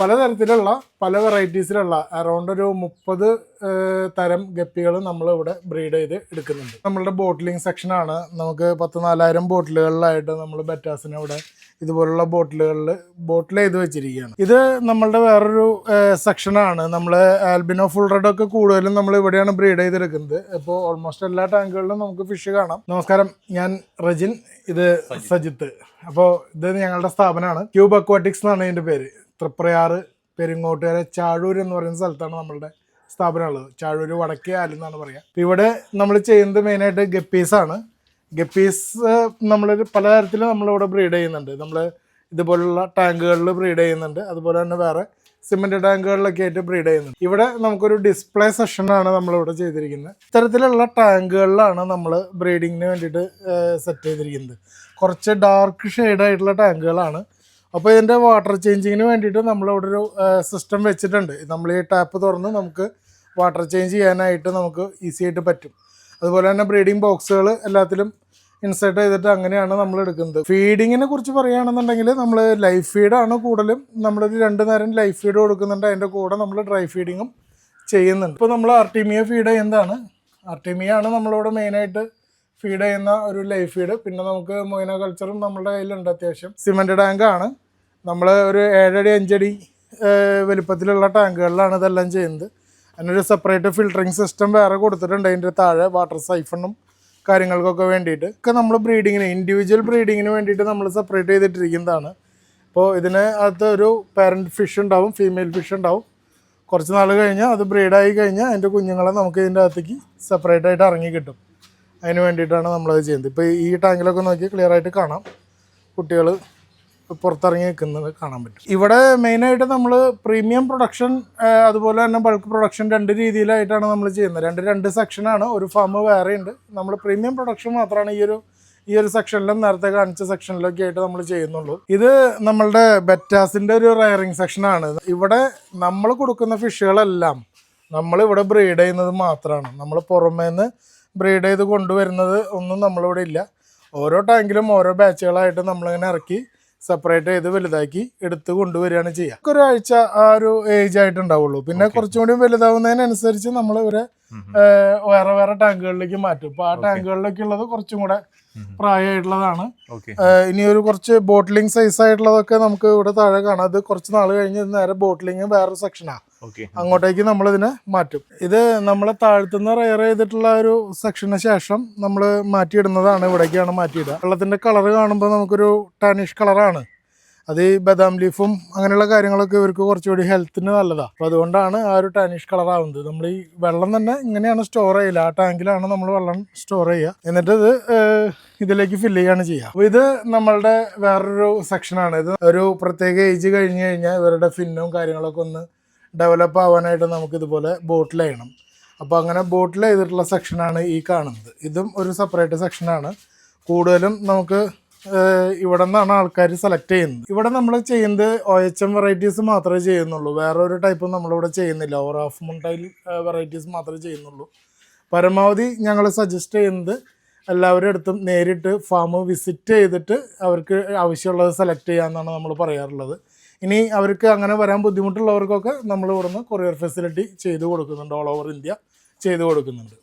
പലതരത്തിലുള്ള പല വെറൈറ്റീസിലുള്ള അറൗണ്ട് ഒരു മുപ്പത് തരം ഗപ്പികൾ നമ്മൾ ഇവിടെ ബ്രീഡ് ചെയ്ത് എടുക്കുന്നുണ്ട്. നമ്മളുടെ ബോട്ടിലിംഗ് സെക്ഷനാണ് നമുക്ക് പത്ത് നാലായിരം ബോട്ടിലുകളിലായിട്ട് നമ്മൾ ബെറ്റാസിനെ ഇവിടെ ഇതുപോലുള്ള ബോട്ടിലുകളിൽ ബോട്ടിൽ ചെയ്ത് വെച്ചിരിക്കുകയാണ്. ഇത് നമ്മളുടെ വേറൊരു സെക്ഷനാണ് നമ്മൾ ആൽബിനോ ഫുൾ റെഡ് ഒക്കെ കൂടുതലും നമ്മൾ ഇവിടെയാണ് ബ്രീഡ് ചെയ്തെടുക്കുന്നത്. ഇപ്പോൾ ഓൾമോസ്റ്റ് എല്ലാ ടാങ്കുകളിലും നമുക്ക് ഫിഷ് കാണാം. നമസ്കാരം ഞാൻ റജിൻ ഇത് സജിത്ത്. അപ്പോൾ ഇത് ഞങ്ങളുടെ സ്ഥാപനമാണ്. ക്യൂബ് അക്വാട്ടിക്സ് എന്നാണ് ഇതിന്റെ പേര്. തൃപ്രയാറ് പെരിങ്ങോട്ടുകര ചാഴൂർ എന്ന് പറയുന്ന സ്ഥലത്താണ് നമ്മളുടെ സ്ഥാപനമുള്ളത് ചാഴൂർ വടക്കേ ആലെന്നാണ് പറയുക അപ്പോൾ ഇവിടെ നമ്മൾ ചെയ്യുന്നത് മെയിനായിട്ട് ഗപ്പീസാണ് ഗപ്പീസ് നമ്മളൊരു പലതരത്തിൽ നമ്മളിവിടെ ബ്രീഡ് ചെയ്യുന്നുണ്ട്. നമ്മൾ ഇതുപോലുള്ള ടാങ്കുകളിൽ ബ്രീഡ് ചെയ്യുന്നുണ്ട്. അതുപോലെ തന്നെ വേറെ സിമെന്റ് ടാങ്കുകളിലൊക്കെ ആയിട്ട് ബ്രീഡ് ചെയ്യുന്നുണ്ട്. ഇവിടെ നമുക്കൊരു ഡിസ്പ്ലേ സെഷനാണ് നമ്മളിവിടെ ചെയ്തിരിക്കുന്നത്. ഇത്തരത്തിലുള്ള ടാങ്കുകളിലാണ് നമ്മൾ ബ്രീഡിങ്ങിന് വേണ്ടിയിട്ട് സെറ്റ് ചെയ്തിരിക്കുന്നത്. കുറച്ച് ഡാർക്ക് ഷെയ്ഡായിട്ടുള്ള ടാങ്കുകളാണ്. അപ്പോൾ ഇതിന്റെ വാട്ടർ ചേഞ്ചിങ്ങിന് വേണ്ടിയിട്ട് നമ്മളിവിടെ ഒരു സിസ്റ്റം വെച്ചിട്ടുണ്ട്. നമ്മൾ ഈ ടാപ്പ് തുറന്ന് നമുക്ക് വാട്ടർ ചേഞ്ച് ചെയ്യാനായിട്ട് നമുക്ക് ഈസി ആയിട്ട് പറ്റും. അതുപോലെ തന്നെ ബ്രീഡിംഗ് ബോക്സുകൾ എല്ലാത്തിലും ഇൻസേർട്ട് ചെയ്തിട്ട് അങ്ങനെയാണ് നമ്മൾ എടുക്കുന്നത്. ഫീഡിങ്ങിനെ കുറിച്ച് പറയുകയാണെന്നുണ്ടെങ്കിൽ നമ്മൾ ലൈഫ് ഫീഡാണ് കൂടുതലും നമ്മൾ രണ്ട് നേരം ലൈഫ് ഫീഡ് കൊടുക്കുന്നുണ്ട്. അതിന്റെ കൂടെ നമ്മൾ ഡ്രൈ ഫീഡിങ്ങും ചെയ്യുന്നുണ്ട്. ഇപ്പോൾ നമ്മൾ ആർട്ടിമിയ ഫീഡ് ചെയ്യുന്നതാണ്. ആർട്ടിമിയ ആണ് നമ്മളിവിടെ മെയിനായിട്ട് ഫീഡ് ചെയ്യുന്ന ഒരു ലൈഫ് ഫീഡ് പിന്നെ നമുക്ക് മൊയിന കൾച്ചറും നമ്മുടെ കയ്യിലുണ്ട് അത്യാവശ്യം. സിമെന്റ് ടാങ്കാണ് നമ്മൾ ഒരു ഏഴടി അഞ്ചടി വലിപ്പത്തിലുള്ള ടാങ്കുകളിലാണ് ഇതെല്ലാം ചെയ്യുന്നത്. അതിനൊരു സെപ്പറേറ്റ് ഫിൽറ്ററിങ് സിസ്റ്റം വേറെ കൊടുത്തിട്ടുണ്ട്. അതിന്റെ താഴെ വാട്ടർ സൈഫണും കാര്യങ്ങൾക്കൊക്കെ വേണ്ടിയിട്ട്. ഒക്കെ നമ്മൾ ബ്രീഡിങ്ങിന് ഇൻഡിവിജ്വൽ ബ്രീഡിങ്ങിന് വേണ്ടിയിട്ട് നമ്മൾ സെപ്പറേറ്റ് ചെയ്തിട്ടിരിക്കുന്നതാണ്. അപ്പോൾ ഇതിന് അകത്ത് ഒരു പാരന്റ് ഫിഷ് ഉണ്ടാവും ഫീമെയിൽ ഫിഷ് ഉണ്ടാവും. കുറച്ച് നാൾ കഴിഞ്ഞാൽ അത് ബ്രീഡായി കഴിഞ്ഞാൽ അതിന്റെ കുഞ്ഞുങ്ങളെ നമുക്ക് ഇതിന്റെ അകത്തേക്ക് സെപ്പറേറ്റ് ആയിട്ട് ഇറങ്ങി കിട്ടും. അതിന് വേണ്ടിയിട്ടാണ് നമ്മളത് ചെയ്യുന്നത്. ഇപ്പോൾ ഈ ടാങ്കിലൊക്കെ നോക്കി ക്ലിയർ ആയിട്ട് കാണാം. കുട്ടികൾ പുറത്തിറങ്ങി നിൽക്കുന്നത് കാണാൻ പറ്റും. ഇവിടെ മെയിനായിട്ട് നമ്മൾ പ്രീമിയം പ്രൊഡക്ഷൻ അതുപോലെ തന്നെ ബൾക്ക് പ്രൊഡക്ഷൻ രണ്ട് രീതിയിലായിട്ടാണ് നമ്മൾ ചെയ്യുന്നത്. രണ്ട് രണ്ട് സെക്ഷനാണ് ഒരു ഫാം വേറെ ഉണ്ട്. നമ്മൾ പ്രീമിയം പ്രൊഡക്ഷൻ മാത്രമാണ് ഈ ഒരു ഈ ഒരു സെക്ഷനിലും നേരത്തെ കാണിച്ച സെക്ഷനിലൊക്കെ ആയിട്ട് നമ്മൾ ചെയ്യുന്നുള്ളൂ. ഇത് നമ്മളുടെ ബെറ്റാസിന്റെ ഒരു റയറിങ് സെക്ഷനാണ് ഇവിടെ നമ്മൾ കൊടുക്കുന്ന ഫിഷുകളെല്ലാം നമ്മളിവിടെ ബ്രീഡ് ചെയ്യുന്നത് മാത്രമാണ് നമ്മൾ പുറമേ നിന്ന് ബ്രീഡ് ചെയ്ത് കൊണ്ടുവരുന്നത് ഒന്നും നമ്മളിവിടെ ഇല്ല. ഓരോ ടാങ്കിലും ഓരോ ബാച്ചുകളായിട്ട് നമ്മളിങ്ങനെ ഇറക്കി സെപ്പറേറ്റ് ചെയ്ത് വലുതാക്കി എടുത്ത് കൊണ്ടുവരികയാണ് ചെയ്യുക. ഒരാഴ്ച ആ ഒരു ഏജ് ആയിട്ടുണ്ടാവുള്ളൂ. പിന്നെ കുറച്ചും കൂടി വലുതാവുന്നതിനനുസരിച്ച് നമ്മൾ ഇവരെ വേറെ വേറെ ടാങ്കുകളിലേക്ക് മാറ്റും. അപ്പോൾ ആ ടാങ്കുകളിലേക്ക് ഉള്ളത് കുറച്ചും കൂടെ പ്രായമായിട്ടുള്ളതാണ്. ഇനി ഒരു കുറച്ച് ബോട്ടിലിംഗ് സൈസ് ആയിട്ടുള്ളതൊക്കെ നമുക്ക് ഇവിടെ താഴെ കാണാം. അത് കുറച്ച് നാൾ കഴിഞ്ഞ് നേരെ ബോട്ടിലിംഗ് വേറൊരു സെക്ഷനാണ് ഓക്കെ. അങ്ങോട്ടേക്ക് നമ്മൾ ഇതിനെ മാറ്റും. ഇത് നമ്മൾ താഴ്ത്തുന്ന റയർ ചെയ്തിട്ടുള്ള ഒരു സെക്ഷന് ശേഷം നമ്മൾ മാറ്റിയിടുന്നതാണ് ഇവിടേക്കാണ് മാറ്റിയിടുക. വെള്ളത്തിന്റെ കളർ കാണുമ്പോൾ നമുക്കൊരു ടാനിഷ് കളറാണ്. അത് ഈ ബദാം ലീഫും അങ്ങനെയുള്ള കാര്യങ്ങളൊക്കെ ഇവർക്ക് കുറച്ചുകൂടി ഹെൽത്തിന് നല്ലതാണ് അപ്പോൾ അതുകൊണ്ടാണ് ആ ഒരു ടാനിഷ് കളർ ആവുന്നത്. നമ്മൾ ഈ വെള്ളം തന്നെ ഇങ്ങനെയാണ് സ്റ്റോർ ചെയ്യില്ല ആ ടാങ്കിലാണ് നമ്മൾ വെള്ളം സ്റ്റോർ ചെയ്യുക. എന്നിട്ട് ഇത് ഇതിലേക്ക് ഫില്ല് ചെയ്യാണ് ചെയ്യുക. അപ്പോൾ ഇത് നമ്മളുടെ വേറൊരു സെക്ഷനാണ് ഇത് ഒരു പ്രത്യേക ഏജ് കഴിഞ്ഞ് കഴിഞ്ഞാൽ ഇവരുടെ ഫിന്നും കാര്യങ്ങളൊക്കെ ഒന്ന് ഡെവലപ്പ് ആവാനായിട്ട് നമുക്കിതുപോലെ ബോട്ടിൽ ചെയ്യണം. അപ്പോൾ അങ്ങനെ ബോട്ടിൽ ചെയ്തിട്ടുള്ള സെക്ഷനാണ് ഈ കാണുന്നത്. ഇതും ഒരു സെപ്പറേറ്റ് സെക്ഷനാണ് കൂടുതലും നമുക്ക് ഇവിടെ നിന്നാണ് ആൾക്കാർ സെലക്ട് ചെയ്യുന്നത്. ഇവിടെ നമ്മൾ ചെയ്യുന്നത് ഒ എച്ച് എം വെറൈറ്റീസ് മാത്രമേ ചെയ്യുന്നുള്ളൂ. വേറെ ഒരു ടൈപ്പും നമ്മളിവിടെ ചെയ്യുന്നില്ല. ഓർ ഓഫ് മുണ്ടൈൽ വെറൈറ്റീസ് മാത്രമേ ചെയ്യുന്നുള്ളൂ. പരമാവധി ഞങ്ങൾ സജസ്റ്റ് ചെയ്യുന്നത് എല്ലാവരുടെ അടുത്തും നേരിട്ട് ഫാം വിസിറ്റ് ചെയ്തിട്ട് അവർക്ക് ആവശ്യമുള്ളത് സെലക്ട് ചെയ്യാമെന്നാണ് നമ്മൾ പറയാറുള്ളത്. ഇനി അവർക്ക് അങ്ങനെ വരാൻ ബുദ്ധിമുട്ടുള്ളവർക്കൊക്കെ നമ്മൾ ഇവിടുന്ന് കൊറിയർ ഫെസിലിറ്റി ചെയ്തു കൊടുക്കുന്നുണ്ട്. ഓൾ ഓവർ ഇന്ത്യ ചെയ്തു കൊടുക്കുന്നുണ്ട്.